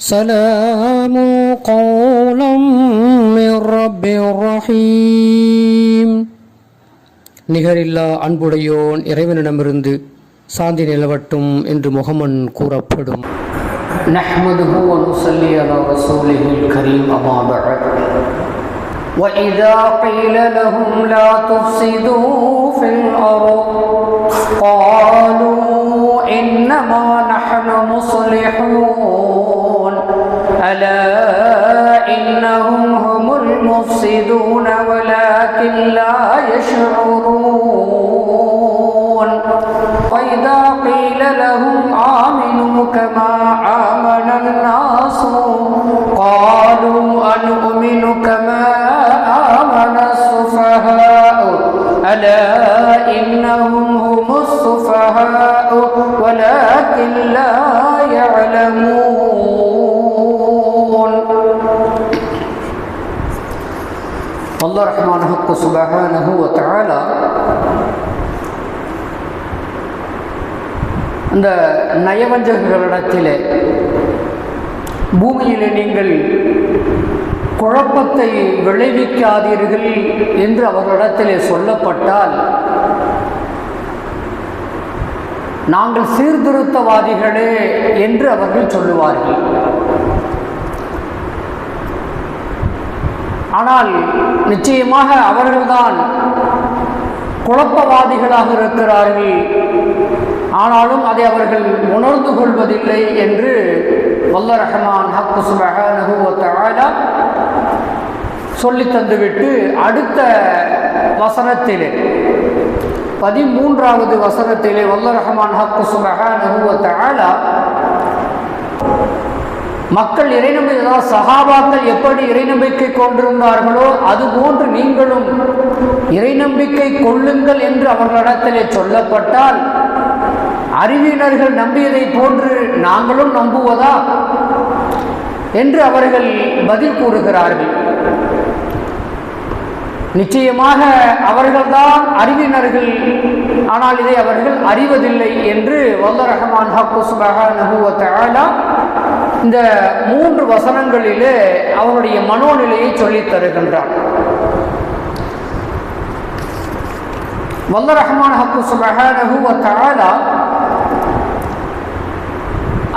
سلام قولا من رب رحيم நிகரில்லா அன்புடையோன் இறைவனிடமிருந்து சாந்தி நிலவட்டும் என்று முகமன் கூறப்படும் نحمده ونصلي على رسوله الكريم أما بعد وإذا قيل لهم لا تفسدوا في الأرض قالوا إنما نحن مصلحون ألا إنهم هم المفسدون ولكن لا يشعرون அல்லாஹு சுபஹானஹு தாலா அந்த நயவஞ்சகர்களிடத்திலே பூமியிலே நீங்கள் குழப்பத்தை விளைவிக்காதீர்கள் என்று அவர்களிடத்திலே சொல்லப்பட்டால் நாங்கள் சீர்திருத்தவாதிகளே என்று அவர்கள் சொல்லுவார்கள். ஆனால் நிச்சயமாக அவர்கள்தான் குழப்பவாதிகளாக இருக்கிறார்கள். ஆனாலும் அதை அவர்கள் உணர்ந்து கொள்வதில்லை என்று வல்ல ரஹமான் ஹக்கு சுபஹானஹு சொல்லி தந்துவிட்டு அடுத்த வசனத்திலே பதிமூன்றாவது வசனத்திலே வல்ல ரஹமான் ஹக்கு சுபஹானஹு மக்கள் இறைநம்பிக்கை சகாபாக்கள் எப்படி இறைநம்பிக்கை கொண்டிருந்தார்களோ அதுபோன்று நீங்களும் இறைநம்பிக்கை கொள்ளுங்கள் என்று அவர்களிடத்திலே சொல்லப்பட்டால் அறிவியினர்கள் நம்பியதை போன்று நாங்களும் நம்புவதா என்று அவர்கள் பதில் கூறுகிறார்கள். நிச்சயமாக அவர்கள்தான் அறிவினர்கள் ஆனால் இதை அவர்கள் அறிவதில்லை என்று வல்ல ரஹமான் ஹக்கு சுபஹானஹு வ இந்த மூன்று வசனங்களிலே அவருடைய மனோநிலையை சொல்லித் தருகின்றான். வல்ல ரஹ்மான் ஹக்கு சுபஹானஹு வ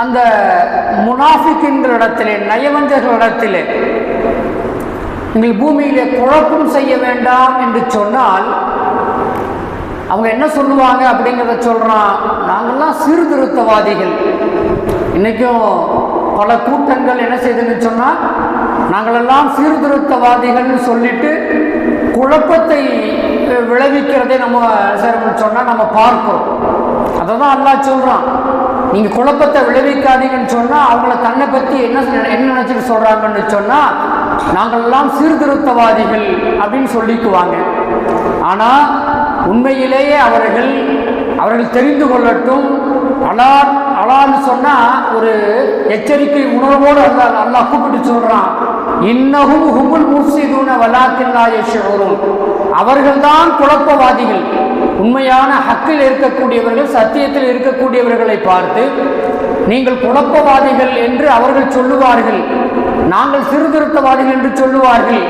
அந்த முனாஃபிக்கின்களிடத்திலே நயவஞ்சர்களிடத்திலே நீங்கள் பூமியிலே குழப்பம் செய்ய வேண்டாம் என்று சொன்னால் அவங்க என்ன சொல்லுவாங்க அப்படிங்கிறத சொல்கிறான் நாங்கள்லாம் சீர்திருத்தவாதிகள். இன்றைக்கும் பல கூட்டங்கள் என்ன செய்துன்னு சொன்னால் நாங்களெல்லாம் சீர்திருத்தவாதிகள்னு சொல்லிட்டு குழப்பத்தை விளைவிக்கிறதை நம்ம சொன்னால் நம்ம பார்க்கிறோம். அதை தான் அல்லா சொல்கிறான் நீங்கள் குழப்பத்தை விளைவிக்காதீங்கன்னு சொன்னால் அவங்கள தன்னை பற்றி என்ன என்ன நினச்சிட்டு சொல்கிறாங்கன்னு சொன்னால் நாங்கள்லாம் சீர்திருத்தவாதிகள் அப்படின்னு சொல்லிக்குவாங்க. ஆனால் உண்மையிலேயே அவர்கள் அவர்கள் தெரிந்து கொள்ளட்டும் அலார் அலான்னு சொன்னால் ஒரு எச்சரிக்கை உணர்வோடு அல்லா அல்லாஹ் கூப்பிட்டு சொல்கிறான் இன்னகும் ஹுமுல் முர்சிதூன வலாக்கில்லா யஷ்ஷூரும் அவர்கள்தான் குழப்பவாதிகள். உண்மையான ஹக்கில் இருக்கக்கூடியவர்கள் சத்தியத்தில் இருக்கக்கூடியவர்களை பார்த்து நீங்கள் குழப்பவாதிகள் என்று அவர்கள் சொல்லுவார்கள். நாங்கள் சீர்திருத்தவாதிகள் என்று சொல்லுவார்கள்.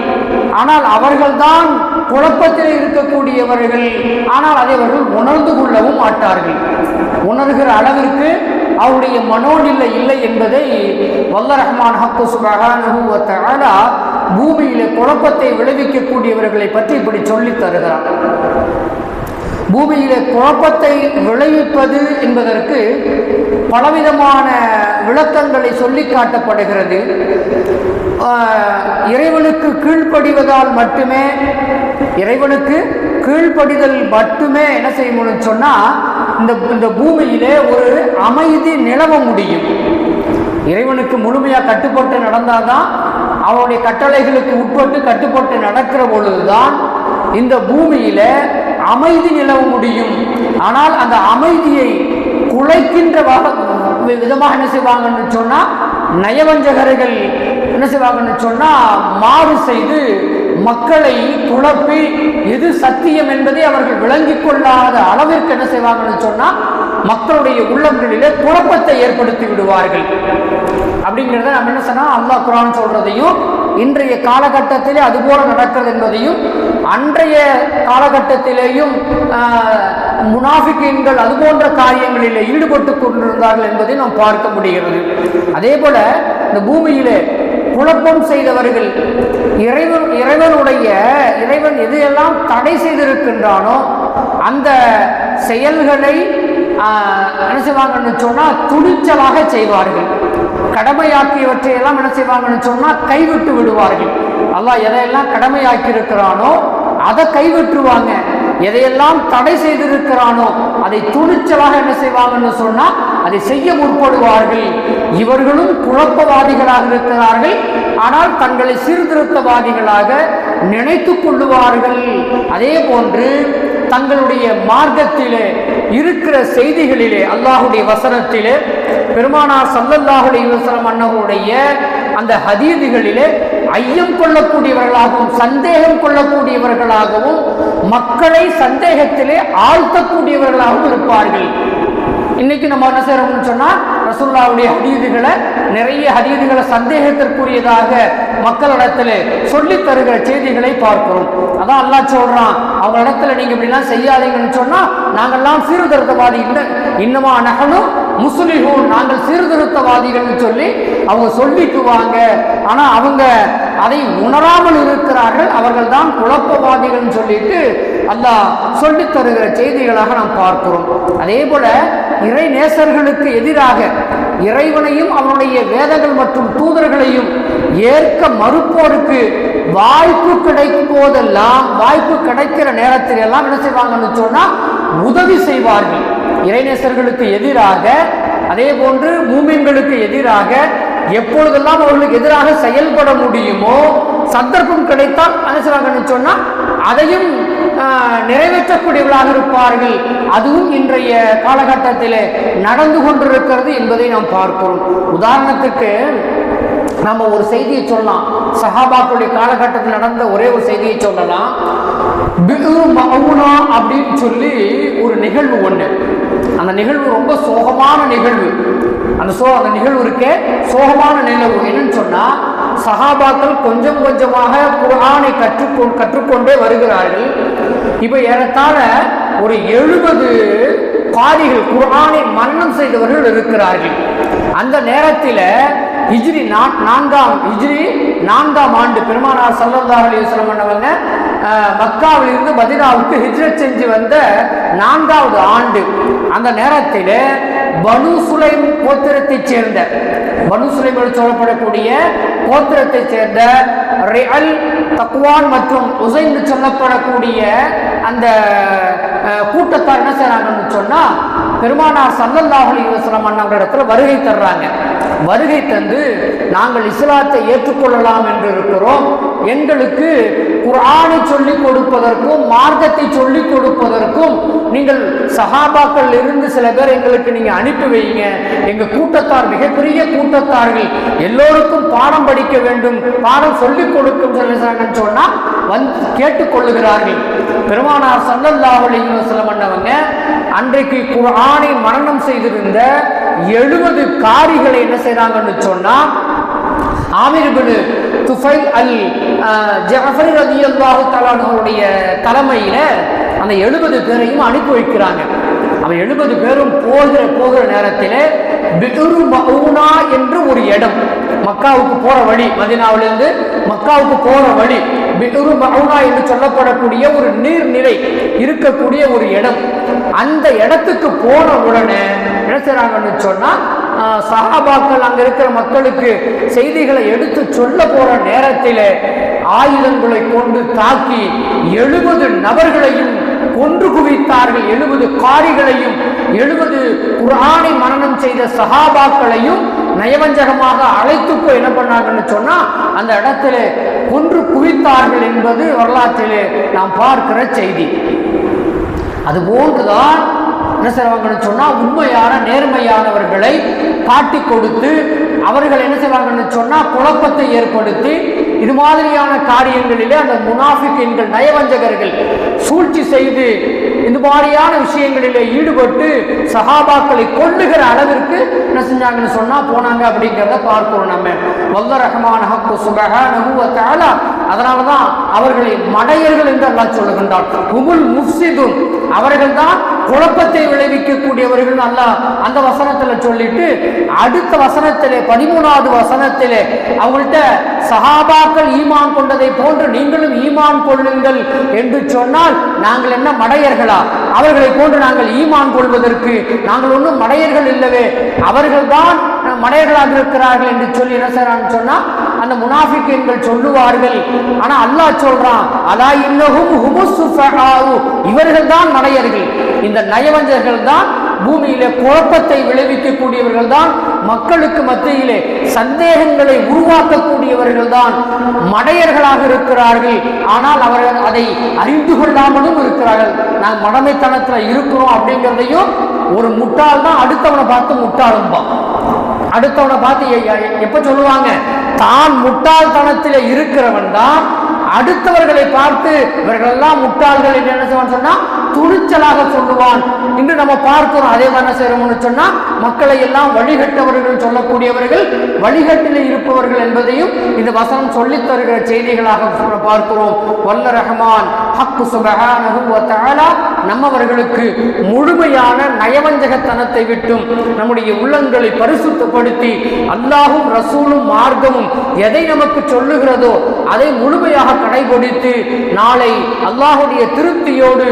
ஆனால் அவர்கள்தான் குழப்பத்தில் இருக்கக்கூடியவர்கள். ஆனால் அதை அவர்கள் உணர்ந்து கொள்ளவும் மாட்டார்கள். உணர்கிற அளவிற்கு அவருடைய மனோநிலை இல்லை என்பதை வல்ல ரஹ்மான் ஹக்கு சுபகான பூமியில குழப்பத்தை விளைவிக்கக்கூடியவர்களை பற்றி இப்படி சொல்லித் தருகிறார். பூமியிலே குழப்பத்தை விளைவிப்பது என்பதற்கு பலவிதமான விளக்கங்களை சொல்லி காட்டப்படுகிறது. இறைவனுக்கு கீழ்ப்படிவதால் மட்டுமே இறைவனுக்கு கீழ்ப்படிதல் மட்டுமே என்ன செய்ய முடியும் சொன்னால் இந்த இந்த பூமியிலே ஒரு அமைதி நிலவ முடியும். இறைவனுக்கு முழுமையாக கட்டுப்பட்டு நடந்தாதான் அவனுடைய கட்டளைகளுக்கு உட்பட்டு கட்டுப்பட்டு நடக்கிற பொழுதுதான் இந்த பூமியில அமைதி நிலவ முடியும். ஆனால் அந்த அமைதியை குலைக்கின்ற விதமாக என்ன செய்வாங்கன்னு சொன்னால் நயவஞ்சகர்கள் என்ன செய்வாங்கன்னு சொன்னால் மாறு செய்து மக்களை குழப்பி எது சத்தியம் என்பதை அவர்கள் விளங்கிக் கொள்ளாத அளவிற்கு என்ன செய்வாங்கன்னு சொன்னால் மக்களுடைய உள்ளங்களிலே குழப்பத்தை ஏற்படுத்தி விடுவார்கள். அப்படிங்கிறத நம்ம என்ன சொன்னா அல்லாஹ் குரான் சொல்றதையும் இன்றைய காலகட்டத்திலே அதுபோல நடக்கிறது என்பதையும் அன்றைய காலகட்டத்திலேயும் ஆஹ், முனாஃபிக்கீன்கள் அது போன்ற காரியங்களில் ஈடுபட்டு கொண்டிருந்தார்கள் என்பதை நாம் பார்க்க முடிகிறது. அதே போல இந்த பூமியிலே குழப்பம் செய்தவர்கள் இறைவன் இறைவனுடைய இறைவன் எதையெல்லாம் தடை செய்திருக்கின்றானோ அந்த செயல்களை என்ன செய்வாங்கன்னு சொன்னால் துணிச்சலாக செய்வார்கள். கடமையாக்கியவற்றை எல்லாம் என்ன செய்வாங்கன்னு சொன்னால் கைவிட்டு விடுவார்கள். அல்லாஹ் எதையெல்லாம் கடமையாக்கி இருக்கிறானோ அதை கைவிட்டுருவாங்க. எதையெல்லாம் தடை செய்திருக்கிறானோ அதை துணிச்சலாக என்ன செய்வாங்கன்னு சொன்னால் அதை செய்ய முற்படுவார்கள். இவர்களும் குழப்பவாதிகளாக இருக்கிறார்கள். ஆனால் தங்களை சீர்திருத்தவாதிகளாக நினைத்து கொள்ளுவார்கள். அதே போன்று தங்களுடைய மார்க்கத்திலே இருக்கிற செய்திகளிலே அல்லாஹுடைய வசனத்திலே பெருமானார் சல்லல்லாஹுடைய வசனம் அன்னவருடைய அந்த ஹதீதுகளிலே ஐயம் கொள்ளக்கூடியவர்களாகவும் சந்தேகம் கொள்ளக்கூடியவர்களாகவும் மக்களை சந்தேகத்திலே ஆழ்த்தக்கூடியவர்களாகவும் இருப்பார்கள். இன்னைக்கு நம்ம என்ன செய்யறோம்னு சொன்னா ரசூல்லாவுடைய ஹதீதுகளை நிறைய ஹதீதுகளை சந்தேகத்திற்குரியதாக மக்களிடத்துல சொல்லி தருகிற செய்திகளை பார்க்கிறோம். அதான் அல்லாஹ் சொல்றான் அவங்க இடத்துல நீங்க இப்படிலாம் செய்யாதீங்கன்னு சொன்னா நாங்கெல்லாம் சீர்திருத்தவாதி இல்லை. இன்னமா நகனும் முஸ்லிஹூன் நாங்கள் சீர்திருத்தவாதிகள்னு சொல்லி அவங்க சொல்லிக்குவாங்க. ஆனால் அவங்க அதை உணராமல் இருக்கிறார்கள். அவர்கள் தான் குழப்பவாதிகள்னு சொல்லிட்டு அல்லாஹ் சொல்லித் தருகிற செய்திகளாக நாம் பார்க்கிறோம். அதே போல இறை நேசர்களுக்கு எதிராக இறைவனையும் அவனுடைய வேதங்கள் மற்றும் தூதர்களையும் ஏற்க மறுப்போருக்கு வாய்ப்பு கிடைக்கும் போதெல்லாம் வாய்ப்பு கிடைக்கிற நேரத்தில் எல்லாம் என்ன செய்வாங்கன்னு சொன்னா உதவி செய்வார்கள். இறைநேசர்களுக்கு எதிராக அதே போன்று மூமின்களுக்கு எதிராக எப்பொழுதெல்லாம் அவர்களுக்கு எதிராக செயல்பட முடியுமோ சந்தர்ப்பம் கிடைத்தால் என்ன சொன்னால் சொன்னா அதையும் நிறைவேற்றக்கூடியவர்களாக இருப்பார்கள். அதுவும் இன்றைய காலகட்டத்தில் நடந்து கொண்டிருக்கிறது என்பதை நாம் பார்க்கிறோம். உதாரணத்துக்கு நம்ம ஒரு செய்தியை சொல்லலாம். சஹாபாக்களுடைய காலகட்டத்தில் நடந்த ஒரே ஒரு செய்தியை சொல்லலாம். மவுனா அப்படின்னு சொல்லி ஒரு நிகழ்வு ஒன்று அந்த நிகழ்வு ரொம்ப சோகமான நிகழ்வு. அந்த சோ அந்த நிகழ்வு இருக்கே சோகமான நிகழ்வு. என்னன்னு சொன்னா சகாபாக்கள் கொஞ்சம் கொஞ்சமாக குரானை கற்றுக்கொ கற்றுக்கொண்டே வருகிறார்கள். இப்போ ஏறத்தாழ ஒரு எழுபது பாதிகள் குரானை மரணம் செய்தவர்கள் இருக்கிறார்கள். அந்த நேரத்தில் ஹிஜ்ரி நான்காம் ஹிஜ்ரி நான்காம் ஆண்டு பெருமானார் சல்லல்லாஹு அலைஹி வஸல்லம் மக்காவிலிருந்து மக்காவில் இருந்து மதினாவுக்கு ஹிஜ்ரத் செஞ்சு வந்த நான்காவது ஆண்டு. அந்த நேரத்தில் பனு சுலைம் கோத்திரத்தைச் சேர்ந்த பனு சொல்லப்படக்கூடிய கோத்திரத்தைச் சேர்ந்த ரிஅல் தக்வான் மற்றும் உசைன்னு சொல்லப்படக்கூடிய அந்த கூட்டத்தார் என்ன செய்யறாங்கன்னு சொன்னா பெருமானார் சல்லல்லாஹலி அலைஹி இடத்துல வருகை தர்றாங்க. வருகை தந்து நாங்கள் இஸ்லாத்தை ஏற்றுக்கொள்ளலாம் என்று இருக்கிறோம். எங்களுக்கு குரானை சொல்லிக் கொடுப்பதற்கும் மார்க்கத்தை சொல்லிக் கொடுப்பதற்கும் நீங்கள் சஹாபாக்கள் இருந்து சில பேர் எங்களுக்கு நீங்க அனுப்பி வைங்க. எங்க கூட்டத்தார் மிகப்பெரிய கூட்டத்தார்கள் எல்லோருக்கும் பாடம் படிக்க வேண்டும் பாடம் சொல்லிக் கொடுக்கும் சொல்லுறாங்கன்னு சொன்னா வந்து கேட்டுக்கொள்ளுகிறார்கள். பெருமானார் சல்லல்லாஹு அலைஹி பண்ணவங்க அன்றைக்கு குரானை மரணம் செய்திருந்த எழுபது காரிகளை என்ன செய்றாங்கன்னு சொன்னா ஆமீர் பின் துஃபைல் அல் ஜஃபர் ரதி அல்லாஹு தலானுடைய தலைமையில அந்த எழுபது பேரையும் அனுப்பி வைக்கிறாங்க. அவன் எழுபது பேரும் போகிற போகிற நேரத்தில் பிதுரு மவுனா என்று ஒரு இடம். மக்காவுக்கு போற வழி மதினாவிலிருந்து மக்காவுக்கு போற வழி பிதுரு மவுனா என்று சொல்லப்படக்கூடிய ஒரு நீர்நிலை இருக்கக்கூடிய ஒரு இடம். அந்த இடத்துக்கு போன உடனே என்ன செய்றாங்கன்னு சொன்னா சஹாபாக்கள் அங்க இருக்கிற மக்களுக்கு செய்திகளை எடுத்து சொல்ல போற நேரத்தில் ஆயுதங்களை கொண்டு தாக்கி எழுபது நபர்களையும் கொன்று குவித்தார்கள். எழுபது காரிகளையும் எழுபது குரானை மரணம் செய்த சஹாபாக்களையும் நயவஞ்சகமாக அழைத்து போய் என்ன பண்ணாங்கன்னு சொன்னா அந்த இடத்துல கொன்று குவித்தார்கள் என்பது வரலாற்றிலே நாம் பார்க்கிற செய்தி. அதுபோன்றுதான் என்ன செய்வாங்கன்னு சொன்னா உண்மையான நேர்மையானவர்களை காட்டி கொடுத்து அவர்கள் என்ன செய்வாங்கன்னு சொன்னா குழப்பத்தை ஏற்படுத்தி இது மாதிரியான காரியங்களிலே அந்த முனாஃபிக் என்கிற நயவஞ்சகர்கள் சூழ்ச்சி செய்து இந்த மாதிரியான விஷயங்களில் ஈடுபட்டு சஹாபாக்களை கொள்ளுகிற அளவிற்கு என்ன செஞ்சாங்கன்னு சொன்னா போனாங்க அப்படிங்கிறத பார்க்கிறோம் நம்ம. வல்ல ரஹமான ஹக்கு சுபஹானஹு வ அதனால தான் அவர்களை மடையர்கள் என்று அல்லாஹ் சொல்லுகின்றான் குமுல் முஃப்சிதுன். அவர்கள் தான் குழப்பத்தை விளைவிக்கக்கூடியவர்கள் அல்லாஹ் அந்த வசனத்தில் சொல்லிட்டு அடுத்த வசனத்திலே பதிமூணாவது வசனத்திலே அவங்கள்ட்ட சஹாபாக்கள் ஈமான் கொண்டதை போன்று நீங்களும் ஈமான் கொள்ளுங்கள் என்று சொன்னால் நாங்கள் என்ன மடையர்களா? அவர்களை போன்று நாங்கள் ஈமான் கொள்வதற்கு நாங்கள் ஒன்றும் மடையர்கள் இல்லவே. அவர்கள்தான் மடையர்களாக இருக்கிறார்கள் என்று சொல்லி என்ன செய்யறான்னு சொன்னா அந்த முனாஃபிக்கீன்கள் சொல்லுவார்கள். ஆனா அல்லாஹ் சொல்றான் அலா இன்னகும் ஹுமுஸ் சுஃபஹாஉ இவர்கள் தான் மடையர்கள். இந்த நயவஞ்சர்கள் தான் பூமியிலே குழப்பத்தை விளைவிக்கக்கூடியவர்கள் தான் மக்களுக்கு மத்தியிலே சந்தேகங்களை உருவாக்கக்கூடியவர்கள் தான் மடையர்களாக இருக்கிறார்கள். ஆனால் அவர்கள் அதை அறிந்து கொள்ளாமலும் இருக்கிறார்கள். நாங்கள் மடமைத்தனத்தில் இருக்கிறோம் அப்படிங்கிறதையும் ஒரு முட்டாள் தான் அடுத்தவனை பார்த்து முட்டாளும்பான் அடுத்தவனை பார்த்து எப்ப சொல்லுவாங்க? தான் முட்டாள்தனத்தில் இருக்கிறவன் தான் அடுத்தவர்களை பார்த்து இவர்களெல்லாம் முட்டாள்கள் என்று என்ன சொன்னா துணிச்சலாக சொல்லுவான். இன்று நம்ம பார்க்கிறோம் அதே மாதிரி செய்யறோம்னு சொன்னா மக்களை எல்லாம் வழிகட்டவர்கள் சொல்லக்கூடியவர்கள் வழிகட்டில் இருப்பவர்கள் என்பதையும் இந்த வசனம் சொல்லித் தருகிற செய்திகளாக பார்க்கிறோம். வல்ல ரஹமான் ஹக்கு சுபஹானஹு நம்மவர்களுக்கு முழுமையான நயவஞ்சகத்தனத்தை விட்டும் நம்முடைய உள்ளங்களை பரிசுத்தப்படுத்தி அல்லாஹும் ரசூலும் மார்க்கமும் எதை நமக்கு சொல்லுகிறதோ அதை முழுமையாக கடைபிடித்து நாளை அல்லாஹுடைய திருப்தியோடு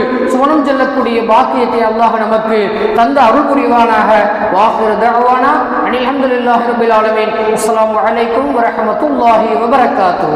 சுவனம் செல்லக்கூடிய பாக்கியத்தை அல்லாஹ் நமக்கு தந்த அருள் புரிவானாக வாஹிர் தகவானா அனில் இல்லாஹ் ரபில் ஆலமின். அஸ்லாம் அலைக்கும் வரமத்துல்லாஹி வபரகாத்து